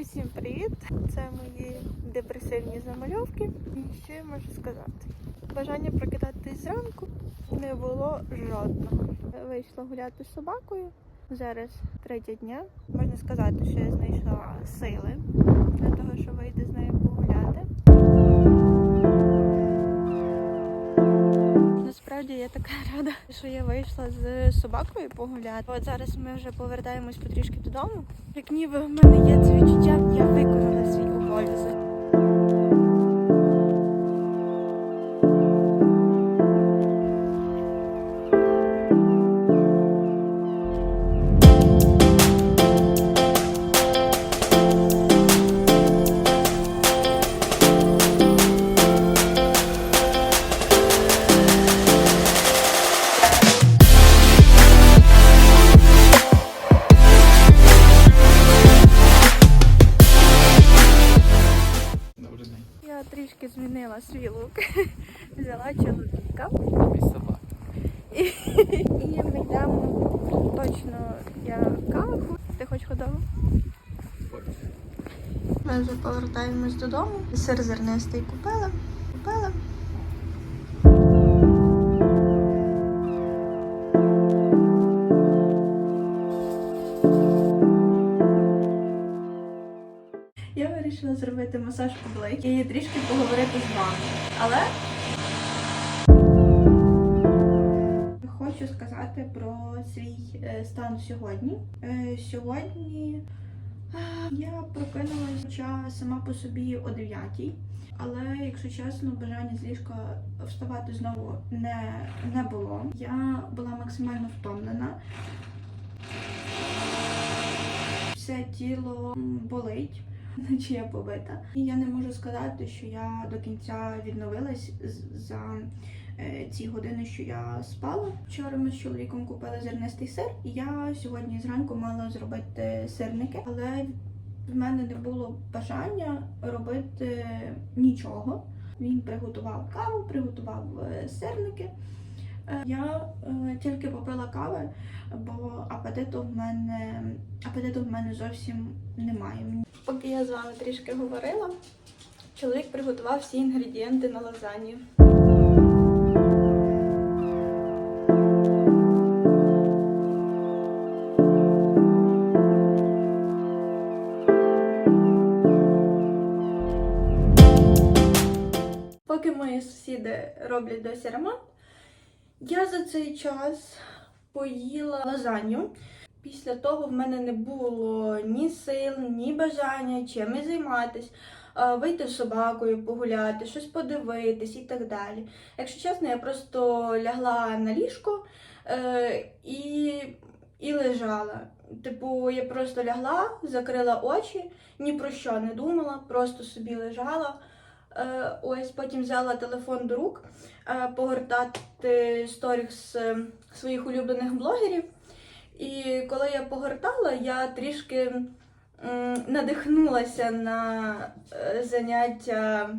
Усім привіт! Це мої депресивні замальовки. І що я можу сказати? Бажання прокидатись зранку не було жодного. Вийшла гуляти з собакою. Зараз третя дня. Можна сказати, що я знайшла сили для того, щоб вийти з нею я така рада, що я вийшла з собакою погуляти. От зараз ми вже повертаємось потрішки додому. Як ніби в мене є це відчуття, я виконала свій обов'язок. Свій лук. Взяла чоловіка. І собака. І ми йдемо точно я каву. Ти хочеш ходову? Ми вже повертаємось додому. Сир зернистий купила. Купила. Зробити масаж обличчя і трішки поговорити з вами. Але хочу сказати про свій е, стан сьогодні. Е, Сьогодні я прокинулася хоча сама по собі о 9 але, якщо чесно, бажання з ліжка вставати знову не, не було. Я була максимально втомлена. Все тіло болить, наче я побита. І я не можу сказати, що я до кінця відновилась за е, ці години, що я спала. Вчора ми з чоловіком купили зернистий сир, і я сьогодні зранку мала зробити сирники, але в мене не було бажання робити нічого. Він приготував каву, приготував е, сирники. Е, Я тільки попила кави, бо апетиту в мене апетиту в мене зовсім немає. Поки я з вами трішки говорила, чоловік приготував всі інгредієнти на лазанью. Поки мої сусіди роблять досі ремонт, я за цей час поїла лазанью. Після того в мене не було ні сил, ні бажання чимось займатися, вийти з собакою, погуляти, щось подивитись і так далі. Якщо чесно, я просто лягла на ліжко е, і, і лежала. Типу, я просто лягла, закрила очі, ні про що не думала, просто собі лежала. Е, ось потім взяла телефон до рук, е, погортати сторіс е, своїх улюблених блогерів. І коли я погортала, я трішки надихнулася на е, заняття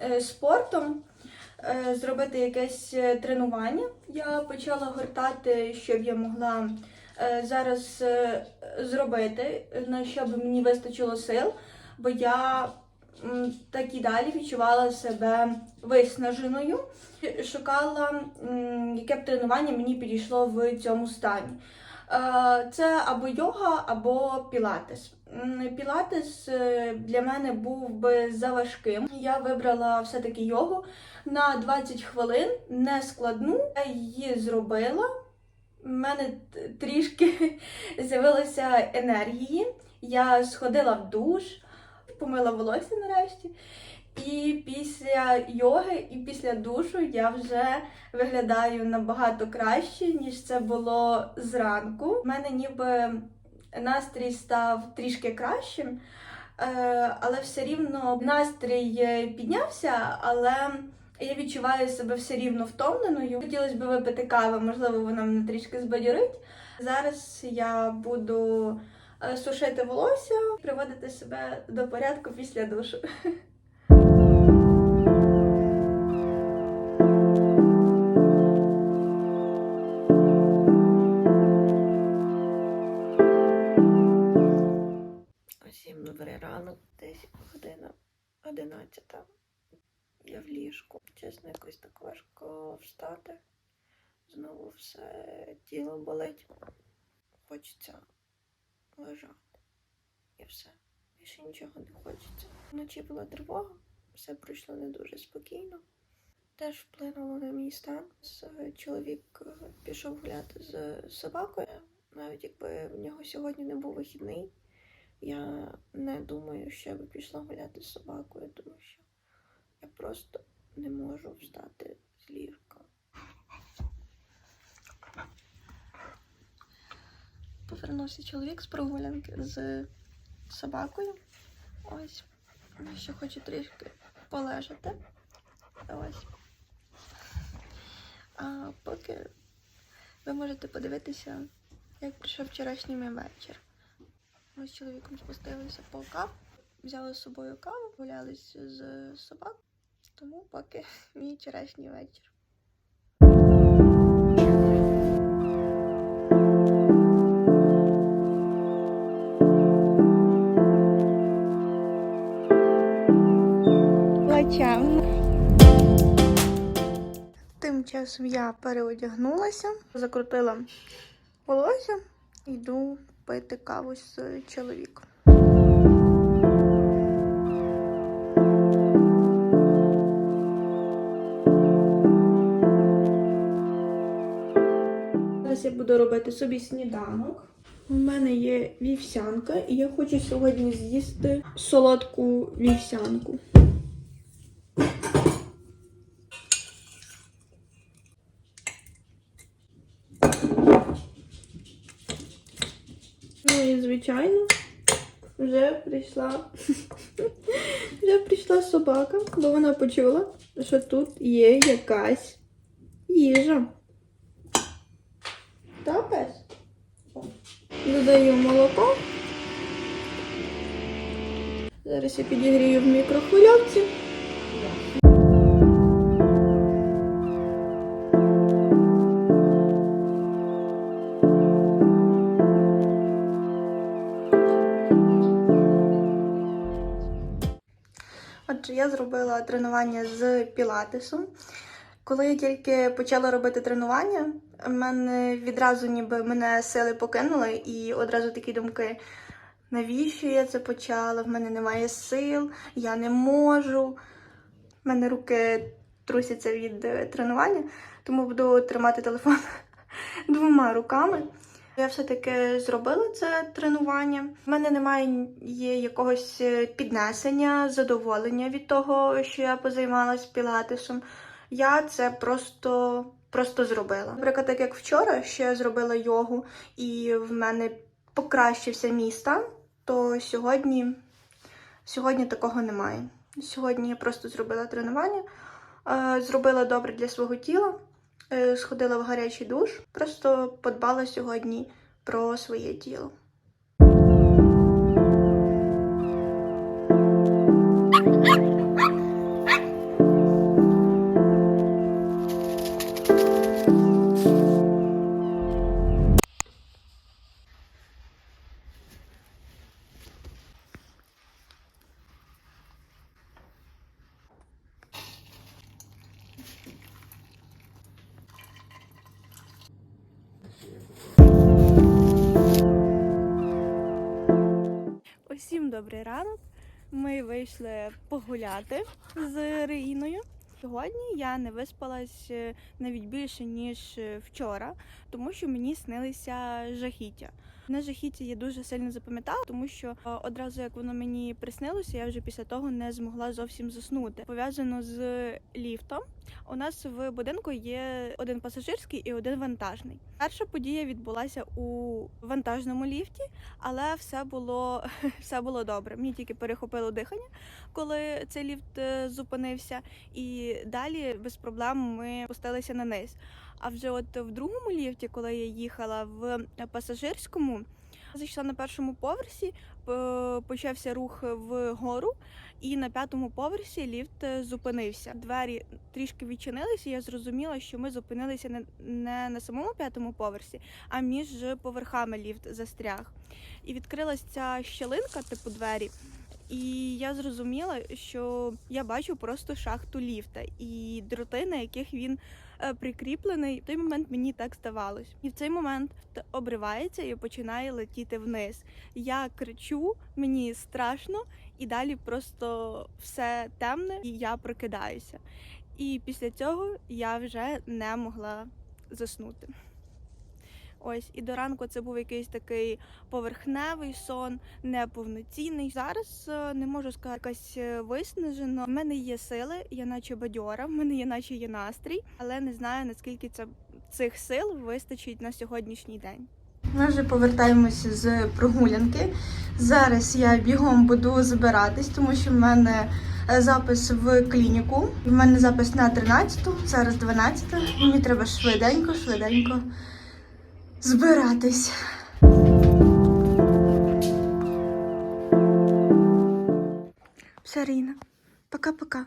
е, спортом, е, зробити якесь тренування. Я почала гортати, щоб я могла зараз зробити, щоб мені вистачило сил, бо я так і далі відчувала себе виснаженою. Шукала, яке б тренування мені підійшло в цьому стані. Е, Це або йога, або пілатес. Пілатес е, для мене був би заважким. Я вибрала все-таки йогу на 20 хвилин, не складну. Я її зробила. У мене трішки з'явилося енергії. Я сходила в душ, помила волосся нарешті. І після йоги, і після душу я вже виглядаю набагато краще, ніж це було зранку. У мене ніби настрій став трішки кращим, е, але все рівно настрій піднявся, але я відчуваю себе все рівно втомленою. Хотілося б випити кави, можливо, вона мене трішки збадьорить. Зараз я буду е, сушити волосся, приводити себе до порядку після душу. одинадцята. Я в ліжку. Чесно, якось так важко встати. Знову все тіло болить. Хочеться лежати. І все. Більше нічого не хочеться. Вночі була тривога, все пройшло не дуже спокійно. Теж вплинуло на мій стан. Чоловік е, пішов гуляти з собакою. Навіть якби в нього сьогодні не був вихідний, я не думаю, що я би пішла гуляти з собакою, тому що я просто не можу встати з ліжка. Повернувся чоловік з прогулянки з собакою. Ось. Ще хочу трішки полежати. Ось. А поки ви можете подивитися, як пройшов вчорашній мій вечір. Ми з чоловіком спустилися по каву, взяли з собою каву, гулялися з собак, тому поки мій вчорашній вечір. Тим часом я переодягнулася, закрутила волосся, йду пити каву з чоловіком. Зараз я буду робити собі сніданок. У мене є вівсянка, і я хочу сьогодні з'їсти солодку вівсянку. Звичайно, вже прийшла. вже прийшла собака, бо вона почула, що тут є якась їжа. Та пес? Додаю молоко. Зараз я підігрію в мікрохвильовці. Зробила тренування з пілатесу. Коли я тільки почала робити тренування, в мене відразу ніби мене сили покинули, і одразу такі думки: навіщо я це почала? В мене немає сил, я не можу. В мене руки трусяться від е, тренування, тому буду тримати телефон двома руками. Я все-таки зробила це тренування. В мене немає є якогось е, піднесення, задоволення від того, що я позаймалась пілатесом. Я це просто, просто зробила. Наприклад, так як вчора, я зробила йогу, і в мене покращився мій стан, то сьогодні, сьогодні такого немає. Сьогодні я просто зробила тренування, е, зробила добре для свого тіла, сходила в гарячий душ, просто подбала сьогодні про своє тіло. Добрий ранок. Ми вийшли погуляти з Реїною. Сьогодні я не виспалась е, навіть більше ніж е, вчора, тому що мені снилися жахіття. Мене жахіття я дуже сильно запам'ятала, тому що е, одразу як воно мені приснилося, я вже після того не змогла зовсім заснути. Пов'язано з ліфтом. У нас в будинку є один пасажирський і один вантажний. Перша подія відбулася у вантажному ліфті, але все було все було добре. Мені тільки перехопило дихання, коли цей ліфт е, зупинився, і далі без проблем ми спустилися на низ. А вже от в другому ліфті, коли я їхала в пасажирському, зайшла на першому поверсі, почався рух вгору, і на п'ятому поверсі ліфт е, зупинився. Двері трішки відчинилися, і я зрозуміла, що ми зупинилися не, не на самому п'ятому поверсі, а між поверхами ліфт застряг. І відкрилась ця щелинка, типу двері. І я зрозуміла, що я бачу просто шахту ліфта і дроти, на яких він е, прикріплений. В той момент мені так здавалось. І в цей момент обривається і починає летіти вниз. Я кричу, мені страшно, і далі просто все темне, і я прокидаюся. І після цього я вже не могла заснути. Ось і до ранку це був якийсь такий поверхневий сон, неповноцінний. Зараз е, не можу сказати якась е, виснажено. В мене є сили, я наче бадьора, в мене є наче є настрій, але не знаю наскільки це цих сил вистачить на сьогоднішній день. Ми вже повертаємося з прогулянки. Зараз я бігом буду збиратись, тому що в мене е, запис в клініку. В мене запис на 13-ту, зараз 12. Мені треба швиденько, швиденько збиратись. Все, Ріна, пока-пока.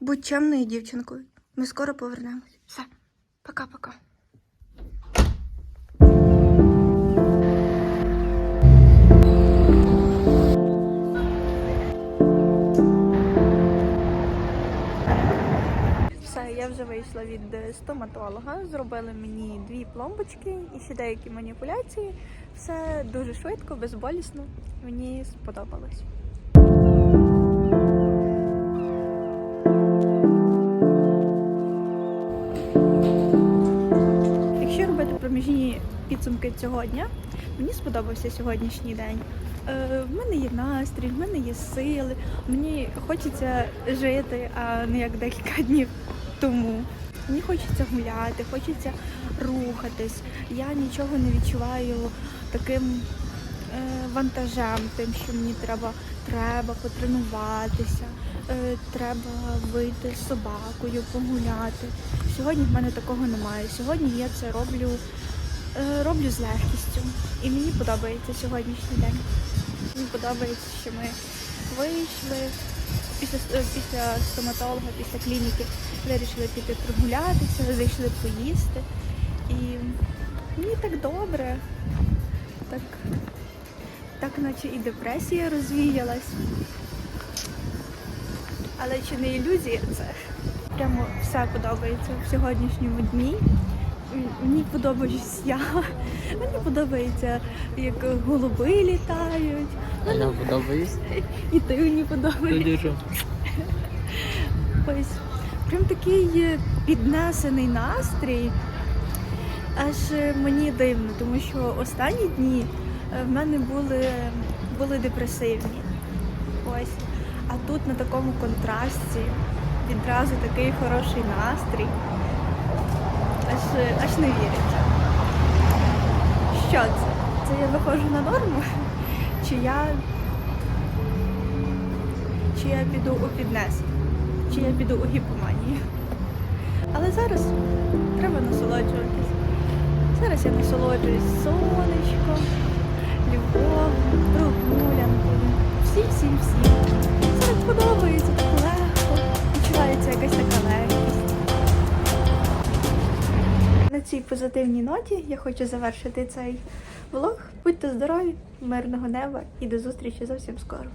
Будь чемною дівчинкою. Ми скоро повернемось. Все, пока-пока. Від е, стоматолога. Зробили мені дві пломбочки і ще деякі маніпуляції. Все дуже швидко, безболісно. Мені сподобалось. Якщо робити проміжні підсумки цього дня, мені сподобався сьогоднішній день. Е, в мене є настрій, в мене є сили, мені хочеться жити, а не як декілька днів тому. Мені хочеться гуляти, хочеться рухатись. Я нічого не відчуваю таким е, вантажем, тим, що мені треба, треба потренуватися, е, треба вийти з собакою, погуляти. Сьогодні в мене такого немає. Сьогодні я це роблю, е, роблю з легкістю. І мені подобається сьогоднішній день. Мені подобається, що ми вийшли після, е, після стоматолога, після клініки, вирішили піти прогулятися, зайшли поїсти. І мені так добре, так, так наче і депресія розвіялась. Але чи не ілюзія це? Прямо все подобається в сьогоднішньому дні. Мені подобаюсь я. Мені подобається, як голуби літають. А нам подобається? І ти мені подобається. Дуже. Ось прям такий е, піднесений настрій. Аж е, мені дивно, тому що останні дні е, в мене були, були депресивні. Ось. А тут на такому контрасті відразу такий хороший настрій. Аж, аж не віриться. Що це? Це я виходжу на норму? Чи я. Чи я піду у піднесення? Чи я піду у гіпоманію? Але зараз треба насолоджуватись. Зараз я насолоджуюсь сонечком, любов'ю, прогулянкою. Всім, всім, всім. Зараз подобається так легко, відчувається якась така легкість. Цій позитивній ноті я хочу завершити цей влог. Будьте здорові, мирного неба і до зустрічі зовсім скоро.